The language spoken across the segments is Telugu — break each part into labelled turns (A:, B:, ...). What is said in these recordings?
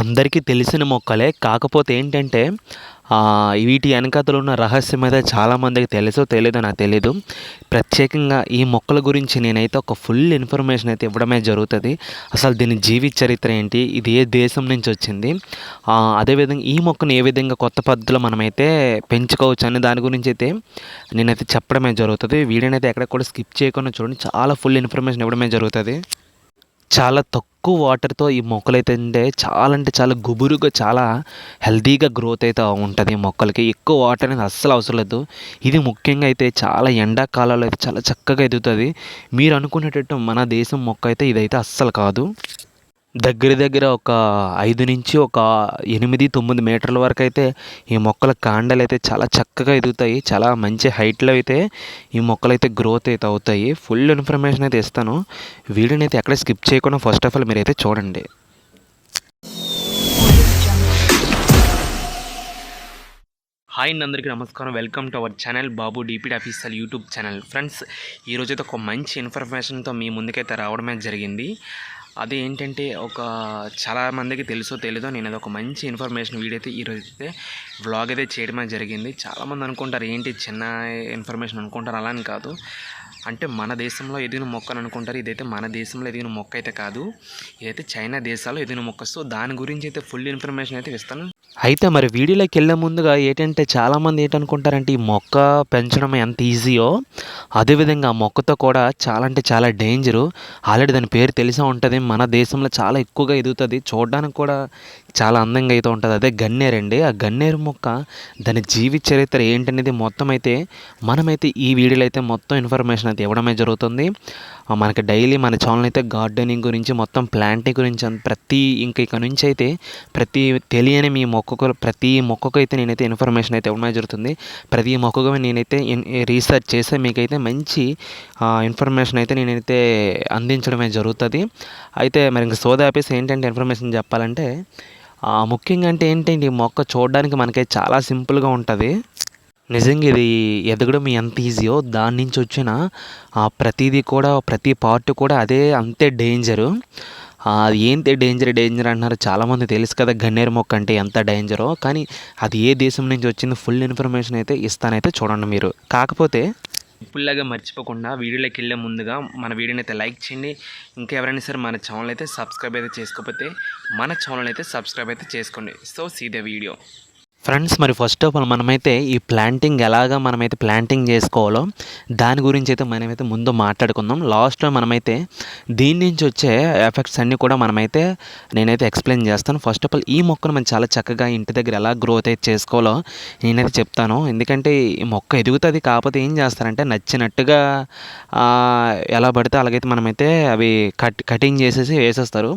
A: అందరికీ తెలిసిన మొక్కలే. కాకపోతే ఏంటంటే వీటి వెనకతలు ఉన్న రహస్యం అయితే చాలామందికి తెలుసో తెలీదో నాకు తెలీదు. ప్రత్యేకంగా ఈ మొక్కల గురించి నేనైతే ఒక ఫుల్ ఇన్ఫర్మేషన్ అయితే ఇవ్వడమే జరుగుతుంది. అసలు దీని జీవిత చరిత్ర ఏంటి? ఇది ఏ దేశం నుంచి వచ్చింది? అదేవిధంగా ఈ మొక్కను ఏ విధంగా కొత్త పద్ధతిలో మనమైతే పెంచుకోవచ్చు అనే దాని గురించి అయితే నేనైతే చెప్పడమే జరుగుతుంది. వీడియోని ఎక్కడ కూడా స్కిప్ చేయకుండా చూడండి. చాలా ఫుల్ ఇన్ఫర్మేషన్ ఇవ్వడమే జరుగుతుంది. చాలా తక్కువ వాటర్తో ఈ మొక్కలు అయితే అంటే చాలా అంటే చాలా గుబురుగా చాలా హెల్తీగా గ్రోత్ అయితే ఉంటుంది ఈ మొక్కలకి. ఎక్కువ వాటర్ అనేది అస్సలు అవసరం లేదు. ఇది ముఖ్యంగా అయితే చాలా ఎండాకాలంలో అయితే చాలా చక్కగా ఎదుగుతుంది. మీరు అనుకునేటట్టు మన దేశం మొక్క అయితే ఇదైతే అస్సలు కాదు. దగ్గర దగ్గర ఒక ఐదు నుంచి ఒక ఎనిమిది తొమ్మిది మీటర్ల వరకు అయితే ఈ మొక్కల కాండలు అయితే చాలా చక్కగా ఎదుగుతాయి. చాలా మంచి హైట్లో అయితే ఈ మొక్కలు అయితే గ్రోత్ అయితే అవుతాయి. ఫుల్ ఇన్ఫర్మేషన్ అయితే ఇస్తాను. వీడియోని అయితే ఎక్కడ స్కిప్ చేయకుండా ఫస్ట్ ఆఫ్ ఆల్ మీరైతే చూడండి. హాయ్ అందరికీ నమస్కారం. Welcome to our channel Babu డీపీడ్ officer YouTube channel friends ఈరోజైతే ఒక మంచి ఇన్ఫర్మేషన్తో మీ ముందుకైతే రావడమే జరిగింది. అది ఏంటంటే ఒక చాలామందికి తెలుసో తెలీదో నేను అది ఒక మంచి ఇన్ఫర్మేషన్ వీడియో అయితే ఈరోజు అయితే వ్లాగ్ అయితే చేయడం జరిగింది. చాలామంది అనుకుంటారు ఏంటి చిన్న ఇన్ఫర్మేషన్ అనుకుంటారు అలా అని కాదు. అంటే మన దేశంలో ఎదిగిన మొక్క అని అనుకుంటారు. ఇదైతే మన దేశంలో ఎదిగిన మొక్క అయితే కాదు. ఇదైతే చైనా దేశాల్లో ఎదిగిన మొక్క. సో దాని గురించి అయితే ఫుల్ ఇన్ఫర్మేషన్ అయితే ఇస్తాను. అయితే మరి వీడియోలోకి వెళ్ళే ముందుగా ఏంటంటే చాలామంది ఏంటనుకుంటారంటే ఈ మొక్క పెంచడం ఎంత ఈజీయో అదేవిధంగా ఆ మొక్కతో కూడా చాలా అంటే చాలా డేంజరు ఆల్రెడీ దాని పేరు తెలిసే ఉంటుంది. మన దేశంలో చాలా ఎక్కువగా ఎదుగుతుంది. చూడడానికి కూడా చాలా అందంగా అయితే ఉంటుంది. అదే గన్నేరు అండి. ఆ గన్నేరు మొక్క దాని జీవిత చరిత్ర ఏంటనేది మొత్తం అయితే మనమైతే ఈ వీడియోలో అయితే మొత్తం ఇన్ఫర్మేషన్ అయితే ఇవ్వడమే జరుగుతుంది. మనకి డైలీ మన ఛానల్ అయితే గార్డెనింగ్ గురించి మొత్తం ప్లాంటింగ్ గురించి ప్రతి ఇంక ఇక నుంచి అయితే ప్రతి తెలియని మీ మొక్కకు ప్రతి మొక్కకు అయితే నేనైతే ఇన్ఫర్మేషన్ అయితే ఇవ్వడం జరుగుతుంది. ప్రతి మొక్కకు నేనైతే రీసెర్చ్ చేస్తే మీకైతే మంచి ఇన్ఫర్మేషన్ అయితే నేనైతే అందించడమే జరుగుతుంది. అయితే మరి ఇంక సోదా ఆపేసి ఏంటంటే ఇన్ఫర్మేషన్ చెప్పాలంటే ముఖ్యంగా అంటే ఏంటంటే ఈ మొక్క చూడడానికి మనకైతే చాలా సింపుల్గా ఉంటుంది. నిజంగా ఇది ఎదగడం ఎంత ఈజీయో దాని నుంచి వచ్చిన ప్రతిదీ కూడా ప్రతి పార్ట్ కూడా అదే అంతే డేంజరు అది ఏంటి డేంజర్ డేంజర్ అంటున్నారు చాలామంది తెలుసు కదా గన్నేరు మొక్క అంటే ఎంత డేంజరో కానీ అది ఏ దేశం నుంచి వచ్చింది ఫుల్ ఇన్ఫర్మేషన్ అయితే ఇస్తానైతే చూడండి మీరు. కాకపోతే ఇప్పుడులాగా మర్చిపోకుండా వీడియోలోకి వెళ్ళే ముందుగా మన వీడియోని అయితే లైక్ చేయండి. ఇంకా ఎవరైనా సరే మన ఛానల్ అయితే సబ్స్క్రైబ్ అయితే చేసుకోకపోతే మన ఛానల్ అయితే సబ్స్క్రైబ్ అయితే చేసుకోండి. So see the video. Friends మరి ఫస్ట్ ఆఫ్ ఆల్ మనమైతే ఈ ప్లాంటింగ్ ఎలాగా మనమైతే ప్లాంటింగ్ చేసుకోవాలో దాని గురించి అయితే మనమైతే ముందు మాట్లాడుకుందాం. లాస్ట్లో మనమైతే దీని నుంచి వచ్చే ఎఫెక్ట్స్ అన్నీ కూడా మనమైతే నేనైతే ఎక్స్ప్లెయిన్ చేస్తాను. ఫస్ట్ ఆఫ్ ఆల్ ఈ మొక్కను మనం చాలా చక్కగా ఇంటి దగ్గర ఎలా గ్రోత్ అయితే చేసుకోవాలో నేనైతే చెప్తాను. ఎందుకంటే ఈ మొక్క ఎదుగుతుంది కాకపోతే ఏం చేస్తారంటే నచ్చినట్టుగా ఎలా పడితే అలాగైతే మనమైతే అవి కట్ కటింగ్ చేసేసి వేసేస్తారు.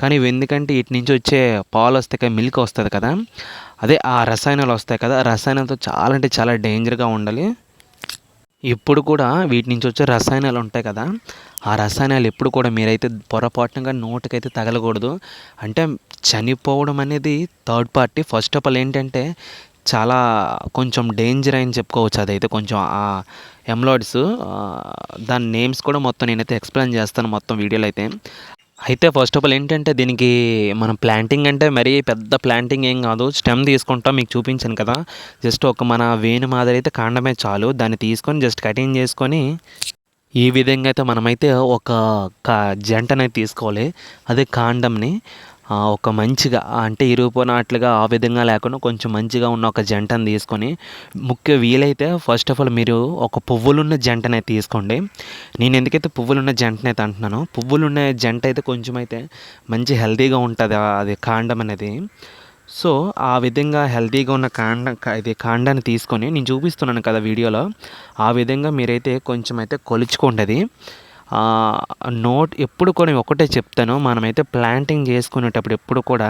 A: కానీ ఎందుకంటే వీటి నుంచి వచ్చే పాలు వస్తాయి మిల్క్ వస్తుంది కదా. అదే ఆ రసాయనాలు వస్తాయి కదా రసాయనాలతో చాలా అంటే చాలా డేంజర్గా ఉండాలి. ఇప్పుడు కూడా వీటి నుంచి వచ్చే రసాయనాలు ఉంటాయి కదా ఆ రసాయనాలు ఎప్పుడు కూడా మీరైతే పొరపాటుగా నోటికైతే తగలకూడదు. అంటే చనిపోవడం అనేది third party first of all ఏంటంటే చాలా కొంచెం డేంజర్ అని చెప్పుకోవచ్చు అదైతే. కొంచెం ఆ ఎంలాయిడ్స్ దాని నేమ్స్ కూడా మొత్తం నేనైతే ఎక్స్ప్లెయిన్ చేస్తాను మొత్తం వీడియోలో అయితే. అయితే ఫస్ట్ ఆఫ్ ఆల్ ఏంటంటే దీనికి మనం ప్లాంటింగ్ అంటే మరీ పెద్ద ప్లాంటింగ్ ఏం కాదు. స్టెమ్ తీసుకుంటాం మీకు చూపించాను కదా. జస్ట్ ఒక మన వేణు మాదిరి అయితే కాండమే చాలు. దాన్ని తీసుకొని జస్ట్ కటింగ్ చేసుకొని ఈ విధంగా అయితే మనమైతే ఒక జంటనైతే తీసుకోవాలి. అదే కాండంని. ఒక మంచిగా అంటే ఇరుగుపోయినట్లుగా ఆ విధంగా లేకుండా కొంచెం మంచిగా ఉన్న ఒక జంటను తీసుకొని ముఖ్య వీలైతే ఫస్ట్ ఆఫ్ ఆల్ మీరు ఒక పువ్వులున్న జంటనే తీసుకోండి. నేను ఎందుకైతే పువ్వులున్న జంటనైతే అంటున్నాను పువ్వులున్న జంట అయితే కొంచెం అయితే మంచి హెల్తీగా ఉంటుంది అది కాండం అనేది. సో ఆ విధంగా హెల్తీగా ఉన్న కాండ ఇది కాండాన్ని తీసుకొని నేను చూపిస్తున్నాను కదా వీడియోలో ఆ విధంగా మీరైతే కొంచెం అయితే కొలుచుకోండి నోట్ ఎప్పుడు కూడా ఒకటే చెప్తాను. మనమైతే ప్లాంటింగ్ చేసుకునేటప్పుడు ఎప్పుడు కూడా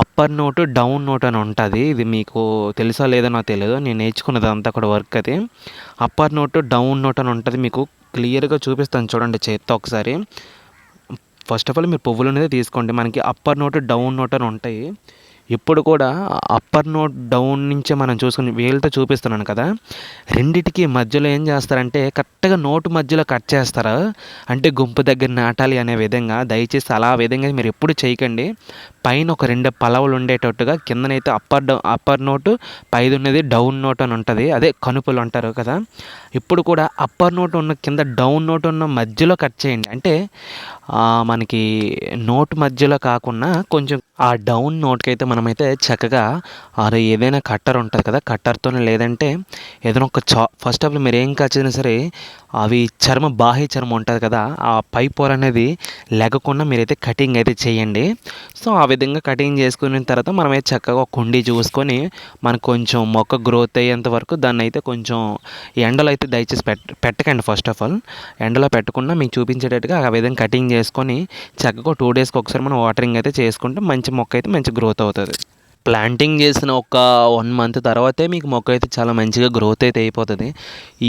A: అప్పర్ నోటు డౌన్ నోట్ అని ఉంటుంది. ఇది మీకు తెలుసా లేదో నాకు తెలియదు నేను నేర్చుకున్నది అంతా కూడా వర్క్ అది. అప్పర్ నోటు డౌన్ నోట్ అని ఉంటుంది. మీకు క్లియర్గా చూపిస్తాను చూడండి చేత్తో ఒకసారి. ఫస్ట్ ఆఫ్ ఆల్ మీరు పువ్వులు అనేది తీసుకోండి. మనకి అప్పర్ నోట్ డౌన్ నోట్ అని ఉంటాయి. ఇప్పుడు కూడా అప్పర్ నోట్ డౌన్ నుంచే మనం చూసుకుని వేలుతో చూపిస్తున్నాను కదా. రెండిటికి మధ్యలో ఏం చేస్తారంటే కరెక్ట్గా నోటు మధ్యలో కట్ చేస్తారు. అంటే గుంపు దగ్గర నాటాలి అనే విధంగా దయచేసి అలా విధంగా మీరు ఎప్పుడు చేయకండి. పైన ఒక రెండు పలవలు ఉండేటట్టుగా కిందనైతే అప్పర్ డౌన్ అప్పర్ నోటు పైది ఉన్నది డౌన్ నోట్ అని ఉంటుంది. అదే కనుపులు అంటారు కదా. ఇప్పుడు కూడా అప్పర్ నోట్ ఉన్న కింద డౌన్ నోట్ ఉన్న మధ్యలో కట్ చేయండి. అంటే మనకి నోట్ మధ్యలో కాకుండా కొంచెం ఆ డౌన్ నోట్కి అయితే మనమైతే చక్కగా అరే ఏదైనా కట్టర్ ఉంటుంది కదా కట్టర్తో లేదంటే ఏదైనా ఒక చా ఫస్ట్ ఆఫ్ ఆల్ మీరు ఏం కాచినా సరే అవి చర్మం బాహ్య చర్మం ఉంటుంది కదా ఆ పై పొర అనేది లేకుండా మీరైతే కటింగ్ అయితే చేయండి. సో ఆ విధంగా కటింగ్ చేసుకున్న తర్వాత మనమైతే చక్కగా ఒక కుండీ చూసుకొని మనకు కొంచెం మొక్క గ్రోత్ అయ్యేంత వరకు దాన్ని అయితే కొంచెం ఎండలో అయితే దయచేసి పెట్ట పెట్టకండి ఫస్ట్ ఆఫ్ ఆల్ ఎండలో పెట్టకుండా మీకు చూపించేటట్టుగా ఆ విధంగా కటింగ్ చేసుకొని చక్కగా టూ డేస్కి ఒకసారి మనం వాటరింగ్ అయితే చేసుకుంటే మంచి మొక్క అయితే మంచి గ్రోత్ అవుతుంది. ప్లాంటింగ్ చేసిన ఒక వన్ మంత్ తర్వాతే మీకు మొక్క అయితే చాలా మంచిగా గ్రోత్ అయితే అయిపోతుంది.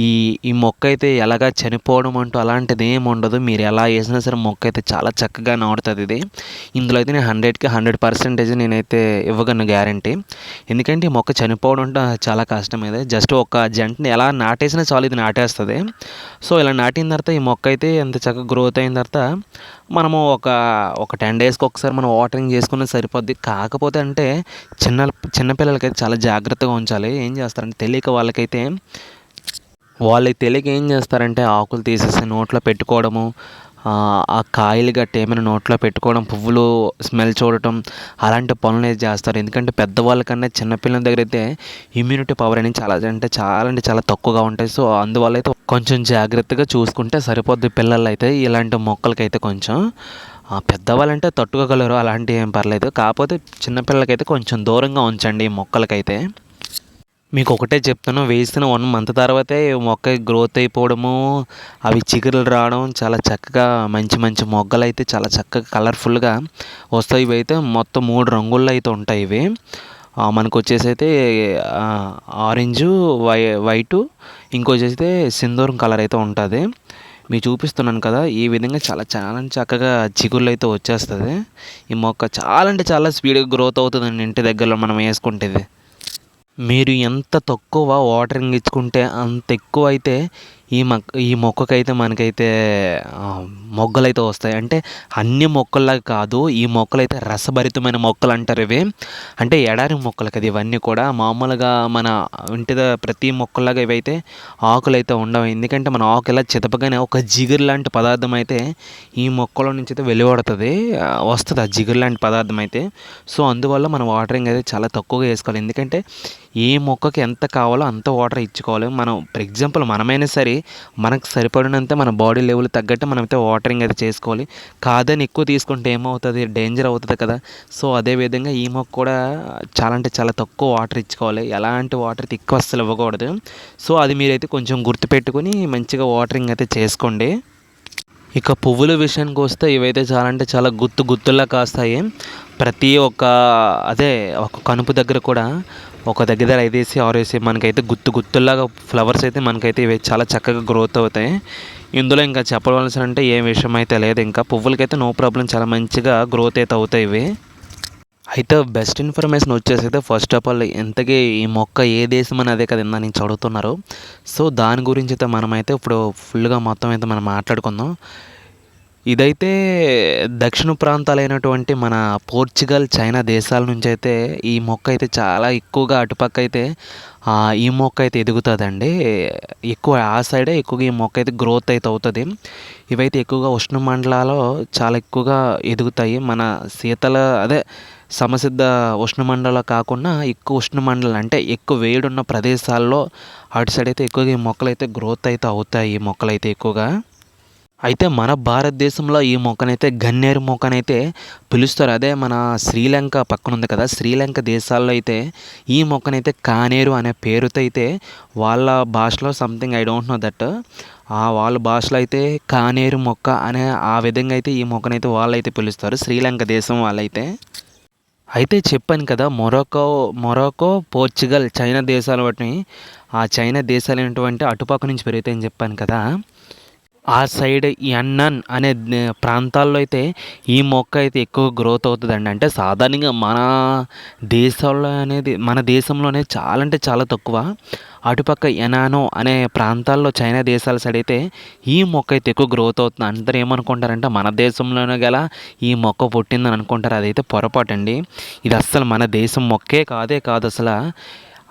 A: ఈ ఈ మొక్క అయితే ఎలాగా చనిపోవడం అంటూ అలాంటిది ఏమి ఉండదు. మీరు ఎలా వేసినా సరే మొక్క అయితే చాలా చక్కగా నాడుతుంది ఇది. ఇందులో అయితే నేను హండ్రెడ్కి హండ్రెడ్ పర్సెంటేజ్ నేనైతే ఇవ్వగలను గ్యారంటీ ఎందుకంటే ఈ మొక్క చనిపోవడం అంటే చాలా కష్టం ఇది. జస్ట్ ఒక జంటని ఎలా నాటేసినా చాలు ఇది నాటేస్తుంది. సో ఇలా నాటిన తర్వాత ఈ మొక్క అయితే ఎంత చక్కగా గ్రోత్ అయిన తర్వాత మనము ఒక ఒక టెన్ డేస్కి ఒకసారి మనం వాటరింగ్ చేసుకున్న సరిపోద్ది. కాకపోతే అంటే చిన్న చిన్నపిల్లలకైతే చాలా జాగ్రత్తగా ఉంచాలి. ఏం చేస్తారంటే తెలియక వాళ్ళకైతే వాళ్ళకి తెలియక ఏం చేస్తారంటే ఆకులు తీసేసి నోట్లో పెట్టుకోవడము ఆ కాయలు గట్టి ఏమైనా నోట్లో పెట్టుకోవడం పువ్వులు స్మెల్ చూడటం అలాంటి పనులు అయితే చేస్తారు. ఎందుకంటే పెద్దవాళ్ళకన్నా చిన్నపిల్లల దగ్గర అయితే ఇమ్యూనిటీ పవర్ అనేది చాలా అంటే చాలా అంటే చాలా తక్కువగా ఉంటాయి. సో అందువల్ల అయితే కొంచెం జాగ్రత్తగా చూసుకుంటే సరిపోద్ది పిల్లలు అయితే ఇలాంటి మొక్కలకైతే కొంచెం. పెద్దవాళ్ళంటే తట్టుకోగలరు అలాంటివి ఏం పర్లేదు. కాకపోతే చిన్నపిల్లలకైతే కొంచెం దూరంగా ఉంచండి ఈ మొక్కలకైతే. మీకు ఒకటే చెప్తాను వేసిన వన్ మంత్ తర్వాతే మొక్క గ్రోత్ అయిపోవడము అవి చిగురులు రావడం చాలా చక్కగా మంచి మంచి మొగ్గలు అయితే చాలా చక్కగా కలర్ఫుల్గా వస్తాయి. ఇవి అయితే మొత్తం మూడు రంగుల్లో అయితే ఉంటాయి ఇవి. మనకు వచ్చేసి అయితే ఆరెంజు వై వైటు ఇంకొచ్చేసి అయితే సింధూరం కలర్ అయితే ఉంటుంది. మీకు చూపిస్తున్నాను కదా ఈ విధంగా చాలా చాలా చక్కగా చిగుళ్ళు అయితే వచ్చేస్తుంది. ఈ మొక్క చాలా అంటే చాలా స్పీడ్గా గ్రోత్ అవుతుందండి ఇంటి దగ్గరలో మనం వేసుకుంటేది. మీరు ఎంత తక్కువ వాటరింగ్ ఇచ్చుకుంటే అంత ఎక్కువ అయితే ఈ మొక్క ఈ మొక్కకైతే మనకైతే మొగ్గలైతే వస్తాయి. అంటే అన్ని మొక్కల్లాగా కాదు ఈ మొక్కలు అయితే రసభరితమైన మొక్కలు అంటారు ఇవి. అంటే ఎడారి మొక్కలు కదా ఇవన్నీ కూడా. మామూలుగా మన ఇంటి ప్రతి మొక్కలాగా ఇవైతే ఆకులు అయితే ఉండవు. ఎందుకంటే మన ఆకు ఇలా చితపగానే ఒక జిగురు లాంటి పదార్థం అయితే ఈ మొక్కలో నుంచి అయితే వెలువడుతుంది. వస్తుంది ఆ జిగురు లాంటి పదార్థం అయితే. సో అందువల్ల మనం వాటరింగ్ అయితే చాలా తక్కువగా వేసుకోవాలి. ఎందుకంటే ఏ మొక్కకి ఎంత కావాలో అంత వాటర్ ఇచ్చుకోవాలి. మనం ఫర్ ఎగ్జాంపుల్ మనమైనా సరే మనకు సరిపడినంత మన బాడీ లెవెల్ తగ్గట్టు మనమైతే వాటరింగ్ అయితే చేసుకోవాలి. కాదని ఎక్కువ తీసుకుంటే ఏమవుతుంది? డేంజర్ అవుతుంది కదా. సో అదే విధంగా ఈ మొక్క కూడా చాలా అంటే చాలా తక్కువ వాటర్ ఇచ్చుకోవాలి. ఎలాంటి వాటర్ ఎక్కువ అస్సలు ఇవ్వకూడదు. సో అది మీరైతే కొంచెం గుర్తుపెట్టుకొని మంచిగా వాటరింగ్ అయితే చేసుకోండి. ఇక పువ్వుల విషయానికి వస్తే ఇవైతే చాలా అంటే చాలా గుత్తు గుత్తుల్లా కాస్తాయి. ప్రతి ఒక్క అదే ఒక కనుపు దగ్గర కూడా ఒక దగ్గర ఐదేసి ఆరేసి మనకైతే గుత్తు గుత్తుల్లాగా ఫ్లవర్స్ అయితే మనకైతే ఇవి చాలా చక్కగా గ్రోత్ అవుతాయి. ఇందులో ఇంకా చెప్పవలసిన అంటే ఏం విషయం అయితే లేదు. ఇంకా పువ్వులకైతే నో ప్రాబ్లం చాలా మంచిగా గ్రోత్ అయితే అవుతాయి ఇవి. అయితే బెస్ట్ ఇన్ఫర్మేషన్ వచ్చేసి అయితే ఫస్ట్ ఆఫ్ ఆల్ ఇంతకీ ఈ మొక్క ఏ దేశం అని అదే కదా ఇందా నుంచి చదువుతున్నారు. సో దాని గురించి అయితే మనమైతే ఇప్పుడు ఫుల్గా మొత్తం అయితే మనం మాట్లాడుకుందాం. ఇదైతే దక్షిణ ప్రాంతాలైనటువంటి మన పోర్చుగల్ చైనా దేశాల నుంచి అయితే ఈ మొక్క అయితే చాలా ఎక్కువగా అటుపక్క అయితే ఈ మొక్క అయితే ఎదుగుతుందండి. ఎక్కువ ఆ సైడే ఎక్కువగా ఈ మొక్క అయితే గ్రోత్ అయితే అవుతుంది. ఇవైతే ఎక్కువగా ఉష్ణ మండలాల్లో చాలా ఎక్కువగా ఎదుగుతాయి. మన శీతల అదే సమసిద్ధ ఉష్ణమండలం కాకుండా ఎక్కువ ఉష్ణమండలం అంటే ఎక్కువ వేడున్న ప్రదేశాల్లో అటు సైడ్ అయితే ఎక్కువగా ఈ మొక్కలు అయితే గ్రోత్ అయితే అవుతాయి ఈ మొక్కలు అయితే ఎక్కువగా. అయితే మన భారతదేశంలో ఈ మొక్కనైతే గన్నేరు మొక్కనైతే పిలుస్తారు. అదే మన శ్రీలంక పక్కన ఉంది కదా శ్రీలంక దేశాల్లో అయితే ఈ మొక్కనైతే కానేరు అనే పేరుతో అయితే వాళ్ళ భాషలో something I don't know that ఆ వాళ్ళ భాషలో అయితే కానేరు మొక్క అనే ఆ విధంగా అయితే ఈ మొక్కనైతే వాళ్ళైతే పిలుస్తారు శ్రీలంక దేశం వాళ్ళైతే. అయితే చెప్పాను కదా మొరొకో మొరొకో పోర్చుగల్ చైనా దేశాలు వాటిని. ఆ చైనా దేశాలు ఏంటంటే అటుపక్క నుంచి పెరుగుతాయని చెప్పాను కదా ఆ సైడ్ ఎన్నన్ అనే ప్రాంతాల్లో అయితే ఈ మొక్క అయితే ఎక్కువ గ్రోత్ అవుతుందండి. అంటే సాధారణంగా మన దేశంలో అనేది మన దేశంలోనే చాలా అంటే చాలా తక్కువ. అటుపక్క ఎనానో అనే ప్రాంతాల్లో చైనా దేశాల సైడ్ అయితే ఈ మొక్క అయితే ఎక్కువ గ్రోత్ అవుతుంది. అందరూ ఏమనుకుంటారంటే మన దేశంలోనే గల ఈ మొక్క పుట్టిందని అనుకుంటారు. అదైతే పొరపాటు అండి ఇది అస్సలు మన దేశం మొక్కే కాదే కాదు అసలు.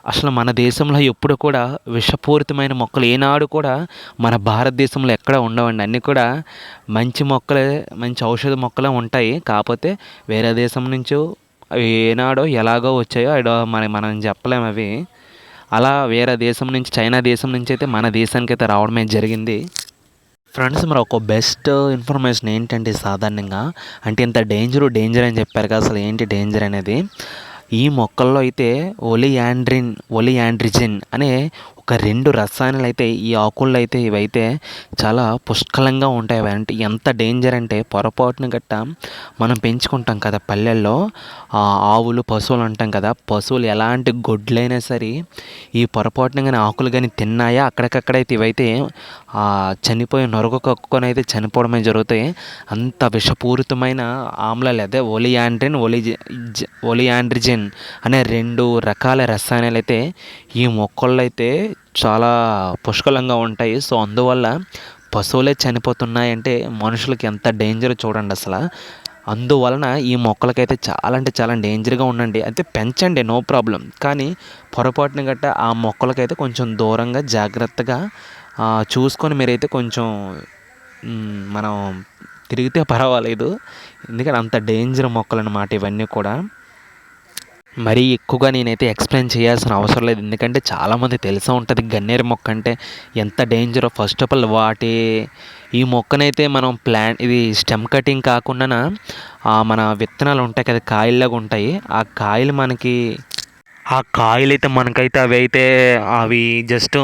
A: అసలు మన దేశంలో ఎప్పుడు కూడా విషపూరితమైన మొక్కలు ఏనాడు కూడా మన భారతదేశంలో ఎక్కడ ఉండవండి. అన్నీ కూడా మంచి మొక్కలే మంచి ఔషధ మొక్కలే ఉంటాయి. కాకపోతే వేరే దేశం నుంచో అవి ఏనాడో ఎలాగో వచ్చాయో అడో మన మనం చెప్పలేము అవి. అలా వేరే దేశం నుంచి చైనా దేశం నుంచి అయితే మన దేశానికి అయితే రావడమే జరిగింది. ఫ్రెండ్స్ మరి ఒక బెస్ట్ ఇన్ఫర్మేషన్ ఏంటంటే సాధారణంగా అంటే ఇంత డేంజరు డేంజర్ అని చెప్పారు కదా అసలు ఏంటి డేంజర్ అనేది? ఈ మొక్కల్లో అయితే ఒలియాండ్రిన్ ఒలియాండ్రిజిన్ అనే ఒక రెండు రసాయనాలు అయితే ఈ ఆకుల్లో అయితే ఇవైతే చాలా పుష్కలంగా ఉంటాయి. అంటే ఎంత డేంజర్ అంటే పొరపాటున గట్ట మనం పెంచుకుంటాం కదా పల్లెల్లో. ఆ ఆవులు పశువులు అంటాం కదా. పశువులు ఎలాంటి గొడ్లైనా సరే ఈ పొరపాటున కానీ ఆకులు కానీ తిన్నాయా అక్కడికక్కడైతే ఇవైతే చనిపోయి నొరగ కక్కుకొని అయితే చనిపోవడమే జరుగుతాయి. అంత విషపూరితమైన ఆమ్లాలు అదే ఒలియాండ్రిన్ ఒలి ఒలియాండ్రిజిన్ అనే రెండు రకాల రసాయనాలు అయితే ఈ మొక్కల్లో అయితే చాలా పుష్కలంగా ఉంటాయి. సో అందువల్ల పశువులే చనిపోతున్నాయంటే మనుషులకి ఎంత డేంజర్ చూడండి అసలు. అందువలన ఈ మొక్కలకైతే చాలా అంటే చాలా డేంజర్గా ఉండండి. అయితే పెంచండి నో ప్రాబ్లం కానీ పొరపాటున గట్ట ఆ మొక్కలకైతే కొంచెం దూరంగా జాగ్రత్తగా చూసుకొని మీరైతే కొంచెం మనం తిరిగితే పర్వాలేదు. ఎందుకంటే అంత డేంజర్ మొక్కలు అన్నమాట ఇవన్నీ కూడా. మరీ ఎక్కువగా నేనైతే ఎక్స్ప్లెయిన్ చేయాల్సిన అవసరం లేదు. ఎందుకంటే చాలామంది తెలిసే ఉంటుంది గన్నేరు మొక్క అంటే ఎంత డేంజరో ఫస్ట్ ఆఫ్ ఆల్ వాటి ఈ మొక్కనైతే మనం ప్లాన్ ఇది స్టెమ్ కటింగ్ కాకుండా మన విత్తనాలు ఉంటాయి కదా కాయల్లాగా ఉంటాయి. ఆ కాయలు మనకి ఆ కాయలు అయితే మనకైతే అవి అయితే అవి జస్ట్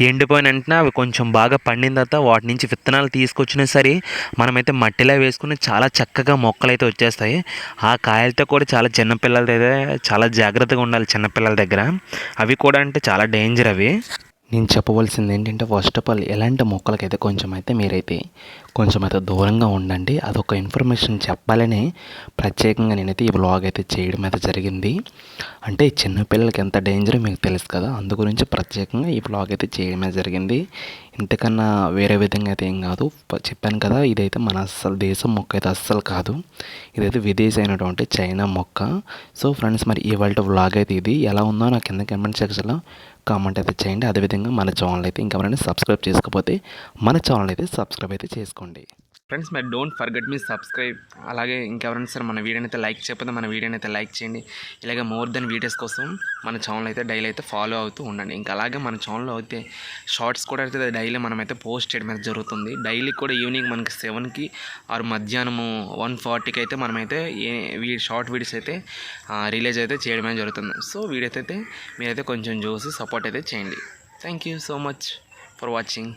A: ఎండిపోయిన వెంటనే అవి కొంచెం బాగా పండిన తర్వాత వాటి నుంచి విత్తనాలు తీసుకొచ్చినా సరే మనమైతే మట్టిలో వేసుకుని చాలా చక్కగా మొక్కలు అయితే వచ్చేస్తాయి. ఆ కాయలతో కూడా చాలా చిన్నపిల్లలతో అయితే చాలా జాగ్రత్తగా ఉండాలి చిన్నపిల్లల దగ్గర. అవి కూడా అంటే చాలా డేంజర్ అవి. నేను చెప్పవలసింది ఏంటంటే ఫస్ట్ ఆఫ్ ఆల్ ఎలాంటి మొక్కలకైతే కొంచెం అయితే మీరైతే కొంచెం అయితే దూరంగా ఉండండి. అదొక ఇన్ఫర్మేషన్ చెప్పాలని ప్రత్యేకంగా నేనైతే ఈ బ్లాగ్ అయితే చేయడం అయితే జరిగింది. అంటే చిన్నపిల్లలకి ఎంత డేంజర్ మీకు తెలుసు కదా అందు గురించి ప్రత్యేకంగా ఈ బ్లాగ్ అయితే చేయడమే జరిగింది. ఇంతకన్నా వేరే విధంగా అయితే ఏం కాదు. చెప్పాను కదా ఇదైతే మన అస్సలు దేశం మొక్క అయితే అస్సలు కాదు. ఇదైతే విదేశీ అయినటువంటి చైనా మొక్క. సో ఫ్రెండ్స్ మరి ఇవాళ వ్లాగ్ అయితే ఇది. ఎలా ఉందో నాకు కింద కమెంట్ సెక్షన్లో కామెంట్ అయితే చేయండి. అదేవిధంగా మన ఛానల్ అయితే ఇంకెవరైనా సబ్స్క్రైబ్ చేసుకోకపోతే మన ఛానల్ అయితే సబ్స్క్రైబ్ అయితే చేసుకోండి. ఫ్రెండ్స్ మరి డోంట్ ఫర్గెట్ మీ సబ్స్క్రైబ్ అలాగే ఇంకెవరైనా సరే మన వీడియోని అయితే లైక్ చేయకపోతే మన వీడియోని అయితే లైక్ చేయండి. ఇలాగే మోర్ దెన్ వీడియోస్ కోసం మన ఛానల్ అయితే డైలీ అయితే ఫాలో అవుతూ ఉండండి. ఇంకా అలాగే మన ఛానల్లో అయితే షార్ట్స్ కూడా అయితే డైలీ మనమైతే పోస్ట్ చేయడం అయితే జరుగుతుంది. డైలీ కూడా ఈవినింగ్ మనకి సెవెన్కి ఆరు మధ్యాహ్నము వన్ ఫార్టీకి అయితే మనమైతే ఏ షార్ట్ వీడియోస్ అయితే రిలీజ్ అయితే చేయడమే జరుగుతుంది. సో వీడియోస్ అయితే మీరైతే కొంచెం చూసి సపోర్ట్ అయితే చేయండి. Thank you so much for watching